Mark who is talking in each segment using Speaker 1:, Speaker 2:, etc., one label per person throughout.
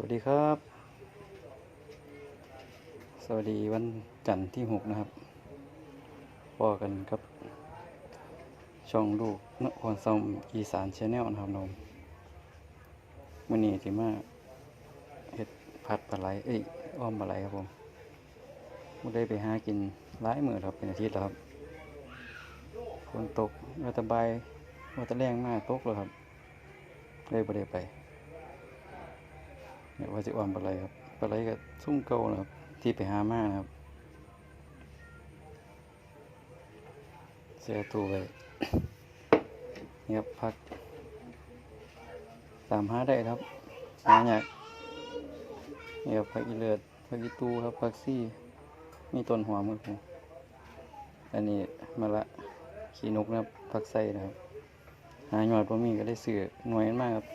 Speaker 1: วัสดีครับ สวัสดีวันจันทร์ที่หกนะครับพอกันครับ ช่องลูกนครซอมอีสานชาแนลนะครับนมมื่อนี้ที่มาเห็ดผัดปลาไหลเอ้ยอ้อมปลาไหลครับผมไม่ได้ไปหากินหลายมือครับเป็นอาทิตย์แล้วครับฝนตกรัตบายว่าแตะแรงมากตกเลยครับเลยไม่ได้ไป เนี่ยว่าจะอ่อนปลาไหลครับปลาไหลกับซุ่มเก่านะครับ ที่ไปหามานะครับเสียตัวไปนี่ครับพัก ตามหาได้ครับหาอยากนี่ครับพักอีเลือดพักอีตูครับพักซี่ มีต้นหอมครับผมอันนี้มะละขี้นกนะครับพักไส้นะครับ หาหยอดว่ามีก็ได้เสือหน่วยมันมากครับ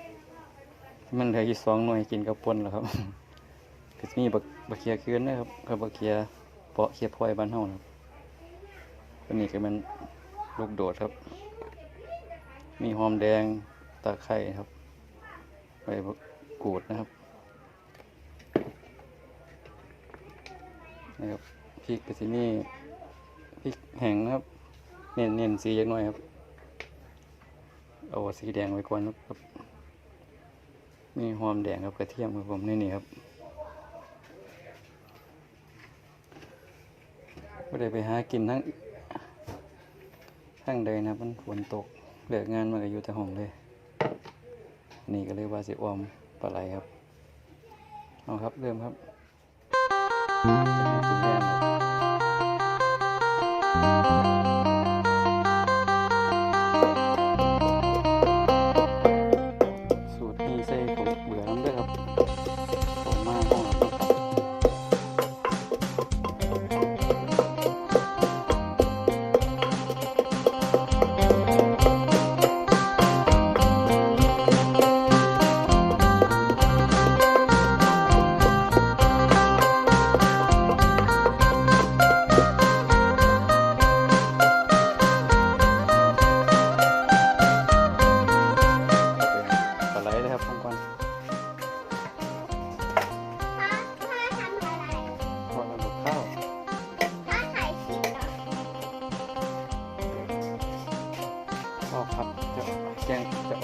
Speaker 1: มันเหลืออีกสองหน่วยกินกับปนแล้วครับก็จะมีบักบักเขียคืนนะครับกับบักเขียเปาะเขียพลอยบ้านเฮาครับอันนี้ก็มันลูกโดดครับ มีหอมแดงตะไคร้ครับใบกูดนะครับนะครับพริกก็จะมีพริกแห้งนะครับ เน้นเน้นสีจักน่อยครับ เอาสีแดงไว้ก่อนครับ มีหอมแดงกับกระเทียมครับผมนี่นี่ครับก็ได้ไปหากินทั้งทั้งใดนะมันฝนตกเลิกงานมาก็อยู่แต่ห้องเลย นี่ก็เลยว่าสิออมปลาไหลครับ เอาครับ เริ่มครับจะมากินแรงครับ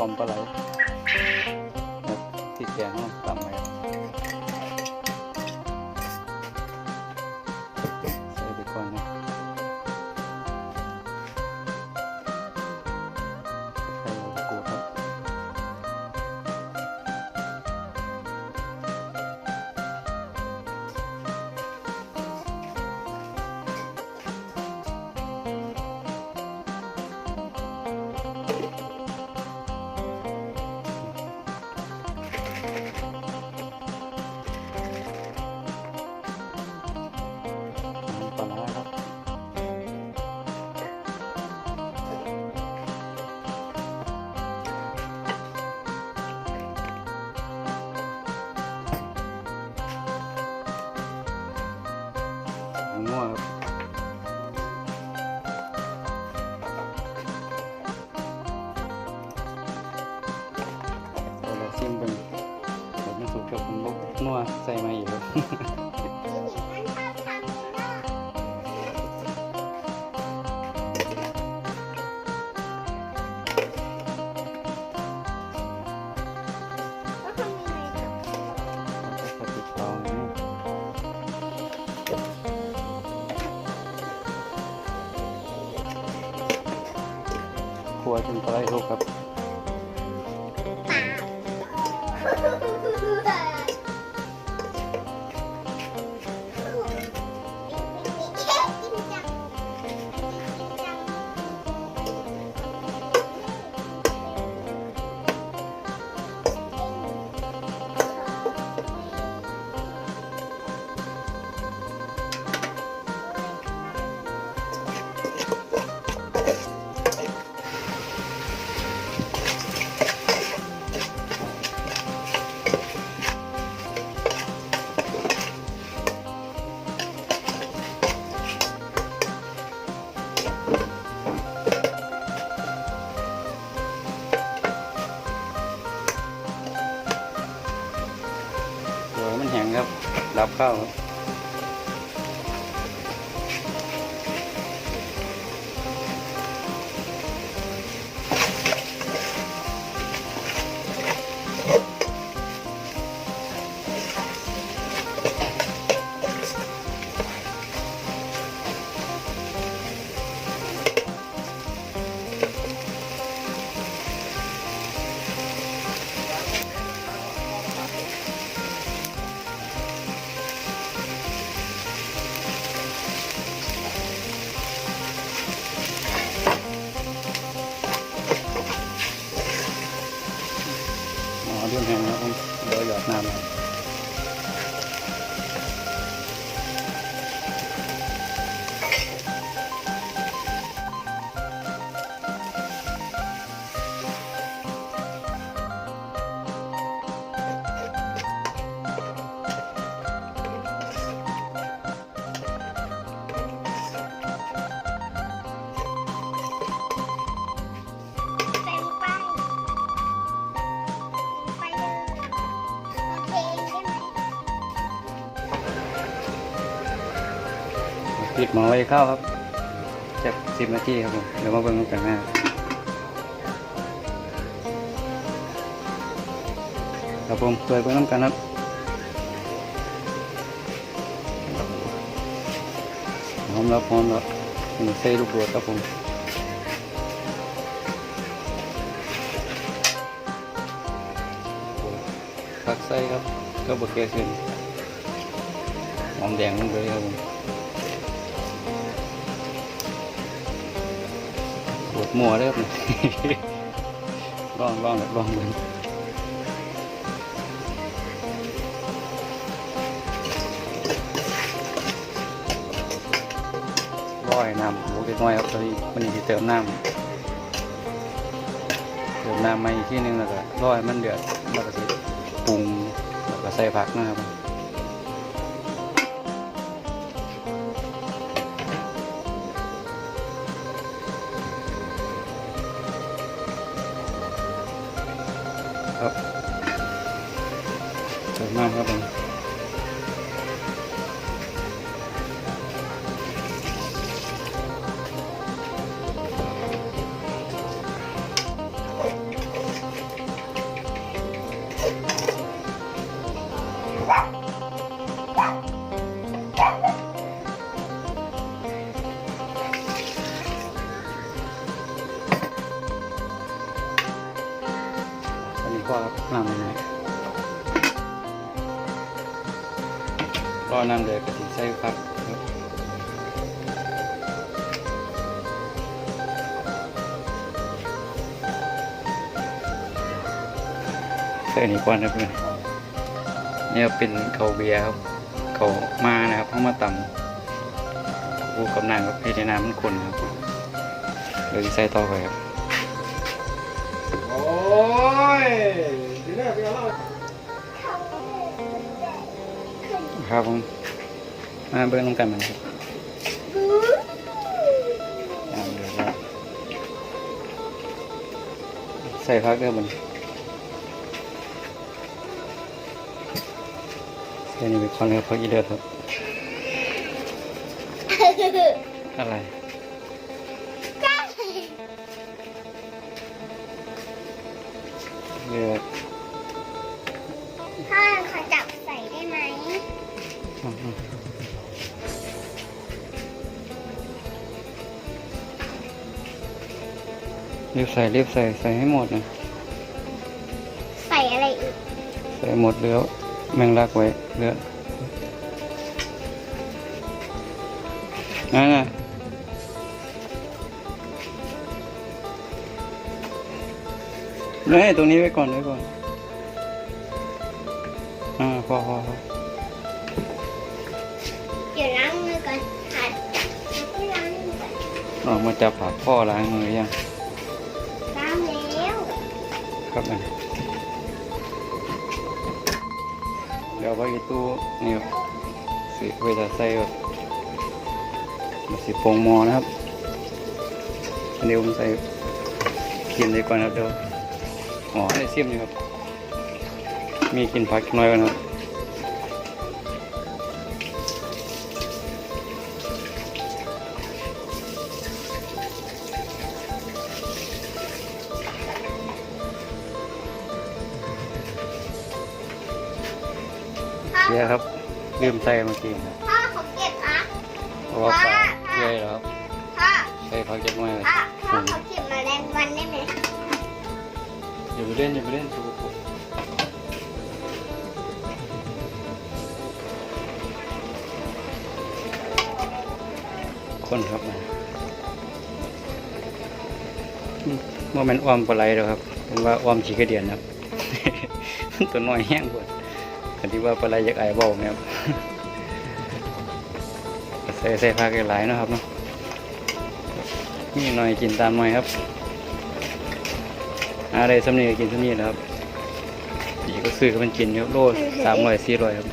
Speaker 1: งจะ ใส่มาอีกครับ
Speaker 2: ที่หญิงนั้นชอบทำยังไงต่
Speaker 1: ครัวจนปลาไหลทุกครับ ข้าว ปิดหมอไว้ข้าวครับจะสิบนาทีครับผมเดี๋ยวมาเบิ่งกันหน้าครับผมเปิดเบิ่งน้ำกันครับหอมแล้วหอมแล้วใส่ลูกโดดครับผมผักใส่ครับก็บะเกลือหอมแดงลงไปครับผม ดมัวเด้อครับลองลองลองมันร้อยน้ำโอ้เล็กน้อยครับตอนนี้วันนี้ที่เติมน้ำเติมน้ำมาอีกที่นึงแล้วก็ร้อยมันเดือดแล้วก็ปรุงแล้วก็ใส่ผักนะครับ น้ำครับผมอันนี้ก็น้ำหน่อย รอน้ำเดือดก็สิใส่ผักครับใส่นนี้ก่อนครับเพื่อนนี่เป็นเขาเบียร์ครับเขามานะครับเข้ามาต่ำกูกับน้ำครับให้ในน้ำมันข้นครับเดี๋ยใส่ต่อไปครับ
Speaker 3: โอ้ย
Speaker 1: ครับผม มาเบิ้งน้ำกันมันครับอ่าเดี๋ยวครับใส่พักเด้อมันใส่นี่ไปก่อนเลยพักอีเดือดครับ อะไร รีบใส่รีบใส่ใส่ให้หมดนะ
Speaker 2: ใส่อะไรอีก
Speaker 1: ใส่หมดเหลือแมงลักไว้เหลือนั่นน่ะนี่ตรงนี้ไว้ก่อนไว้ก่อน อ่าพอพอพอ
Speaker 2: อนออ
Speaker 1: กมาจับผักพ่อล้างมือยัง
Speaker 2: ล้างแล้ว
Speaker 1: ครับมันเดี๋ยวไปอีตู้นี่ครับสิไว้จะใส่แบบมาสิปรุงหมอนะครับอันนี้ผมใส่เคียนดีก่อนครับเดี๋ยวหมอได้เสียมอยู่ครับ มีกินผักน้อยก่อนครับ เยอะครับลืมใส่เมื่อกี้ครับ
Speaker 2: พ่อผมเก็บนะ
Speaker 1: เพราะว่าปลาเยอะแล้วครับ
Speaker 2: พ่อ
Speaker 1: ใส่พักจักหน่อย
Speaker 2: พ่อพ่อเขาเก็บแมลงวันได้ไหม
Speaker 1: อย่าไปเล่นอย่าไปเล่นสกปรกคนครับมาอืมว่ามันอ้อมปลาไหลแล้วครับเป็นว่าอ้อมชีกระเดียนครับ ตัวน้อยแห้งกว่า คันที่ว่าปลาไหลอยากไอายเบาเนี่ยครับใส่ใส่ผักหลายๆนะครับเนาะนี่หน่อยกินตามหน่อยครับ อะไรสำเนียกินสำเนียแหล้วครับอีกก็ซื้อกันกินครับโลสามร้อยสี่ร้อยครับ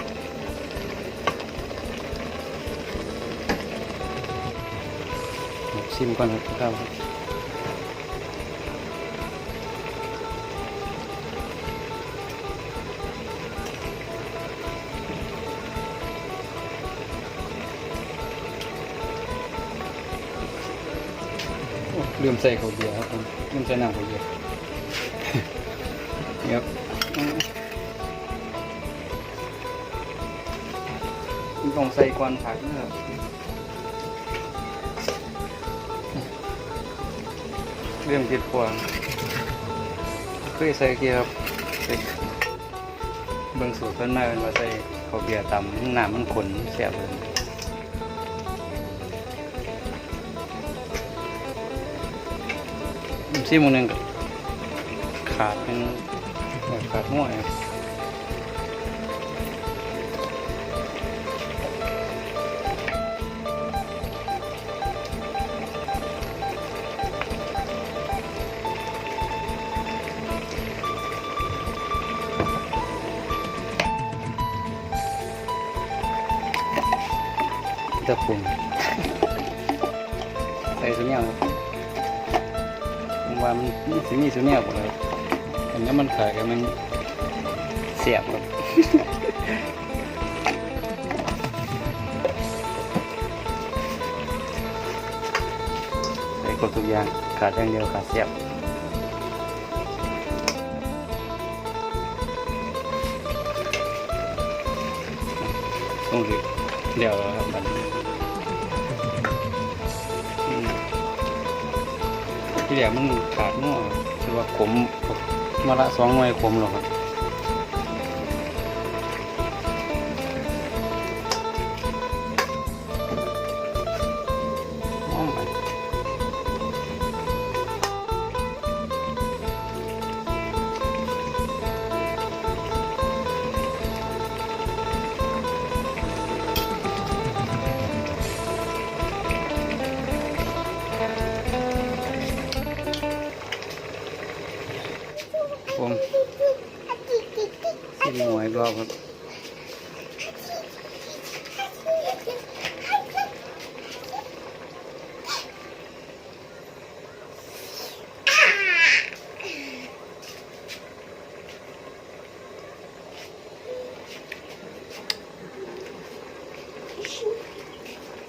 Speaker 1: ชิมก่อนครับข้าวครับ ลืมใส่ข้าวเบียร์ครับผมลืมใส่น้ำข้าวเบียร์ครับมต้องใส่ก่อนผักนะครับเรื่องติดพวงเคยใส่เกียร์ครับใสเบิ่งสูตรเพิ่นมาเป็นว่าใส่ข้าวเบียร์ตำน้ำมันขนแซ่บเลย ซีโมงหนึงขาดเป็นขาดหัวครับตะปุ่มใส่สุญญาครับผม ว่ามันมีสิมีสุญญาหมดเลยอันนี้มันขายกันมันเสียบครับใส่กดทุกอย่างขาดอย่างเดียวขาดเสียบต้องรีบเดี๋ยวแล้วครับ ที่เดี๋ยมันขาดมั่วคือว่าขมมาละสองหน่วยขมหรอกครับ ผมสิหมวยรอบครับ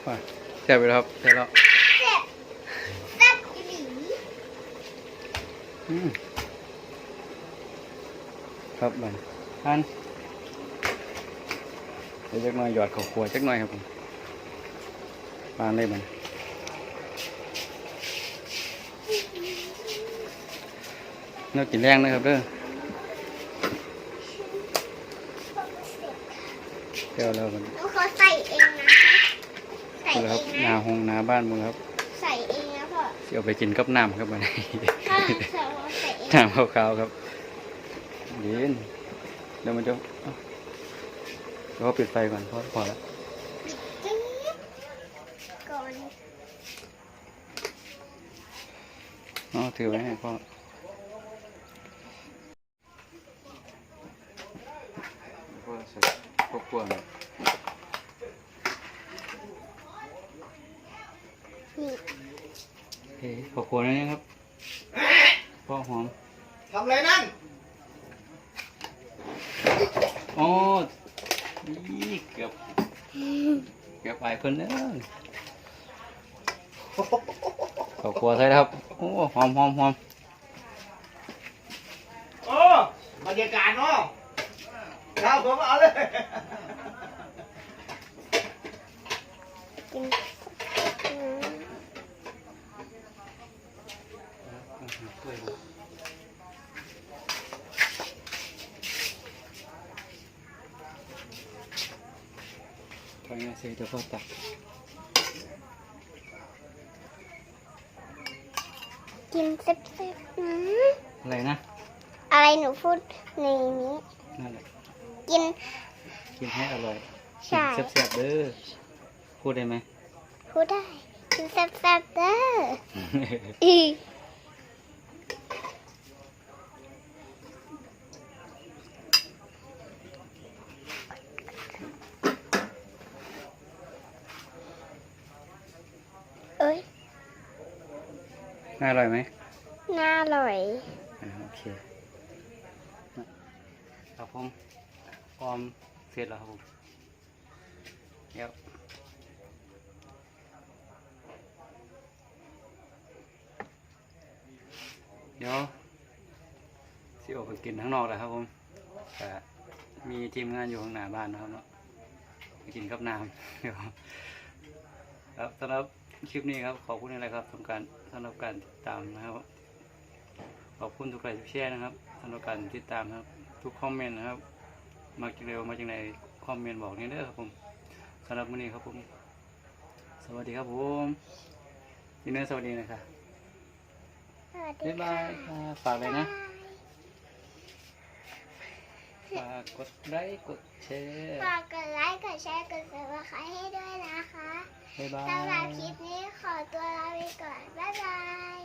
Speaker 1: ไปแซ่บไปแล้วครับแซ่บแล้ว
Speaker 2: เจ็บแซ่บอีหลี
Speaker 1: อืม ครับบันท่านเดี๋ยวจักหน่อยหยอดข้าวคั่วจักหน่อยครับผมปานเลยบันเนื้อกินแรงนะครับเด้อเดี๋ยวแล้วกัน
Speaker 2: หนูขอใส่เองนะคะใส่
Speaker 1: ดู
Speaker 2: เอ
Speaker 1: แล้วครับ
Speaker 2: ง
Speaker 1: หน้า
Speaker 2: นะ
Speaker 1: ห้องหน้าบ้านมึงครับ
Speaker 2: ใส่เองนะพ่อ
Speaker 1: สิเอาไปกินกับน้ำครับบันนี้
Speaker 2: ถ้าใส่ใส่เอง
Speaker 1: น้ำขาวๆครับ เย็นเดี๋ยวมันจะเอ้าเดี๋ยวเราปิดไฟก่อนพอพอแล้ว
Speaker 2: จี๊ดก่อน
Speaker 1: อ๋อถือไว้ให้พ่อพ่อใส่พวกกวน
Speaker 2: นี่
Speaker 1: เฮ้ยพวกกวนนี่ครับ พ่อหอม
Speaker 3: ทำอะไรนั่น
Speaker 1: อ๋อ นี่เกือบเกือบไปเพิ่นเด้อขอบครัวใช่ครับโอ้หอมหอมหอม
Speaker 3: โอ้บรรยากาศเนาะครับผมเอาเลย
Speaker 2: กินอืม
Speaker 1: ถ้วย ทำไงเสร็จเดี๋ยวพ่อตัก
Speaker 2: กินเซ็บๆนะ
Speaker 1: อะไรนะ
Speaker 2: อะไรหนูพูดในนี้
Speaker 1: นั่นแหละ
Speaker 2: กิน
Speaker 1: กินให้อร่อย
Speaker 2: ใช่
Speaker 1: กินแซ่บๆเด้อพูดได้ไหม
Speaker 2: พูดได้ กินแซ่บๆเด้อ อีเอ้ย
Speaker 1: น่าอร่อยไหม
Speaker 2: น่าอร่อย
Speaker 1: อ่าโอเคครับผมออมเสร็จแล้วครับผมเดี๋ยวเดี๋ยวสิออกไปกินข้างนอกแล้วครับผมแต่มีทีมงานอยู่ข้างหน้าบ้านนะครับเนาะไปกินกับน้ำเดี๋ยวครับสำหรับ คลิปนี้ครับขอบคุณอะไรครับสำหรับการสำหรับการติดตามนะครับ ขอบคุณทุกไลค์ทุกแชร์นะครับสำหรับการติดตามนะครับ ทุกคอมเมนต์นะครับ มาจากเร็วมาจากไหนคอมเมนต์บอกนี่เด้อครับผมสำหรับมื้อนี้ครับผม สวัสดีครับผมยินดีสวัสดีนะครับ
Speaker 2: สวัสดี
Speaker 1: บ๊ายบา
Speaker 2: ค่ะ
Speaker 1: ยค่ะฝากเลยนะ ฝากกดไลค์กดแชร์
Speaker 2: ฝากกดไลค์กดแชร์กดซับสไครต์ให้ด้วยนะคะ
Speaker 1: บ๊ายบา
Speaker 2: สำหรับ
Speaker 1: ย
Speaker 2: คลิปนี้ขอตัวลาไปก่อน บ๊ายบาย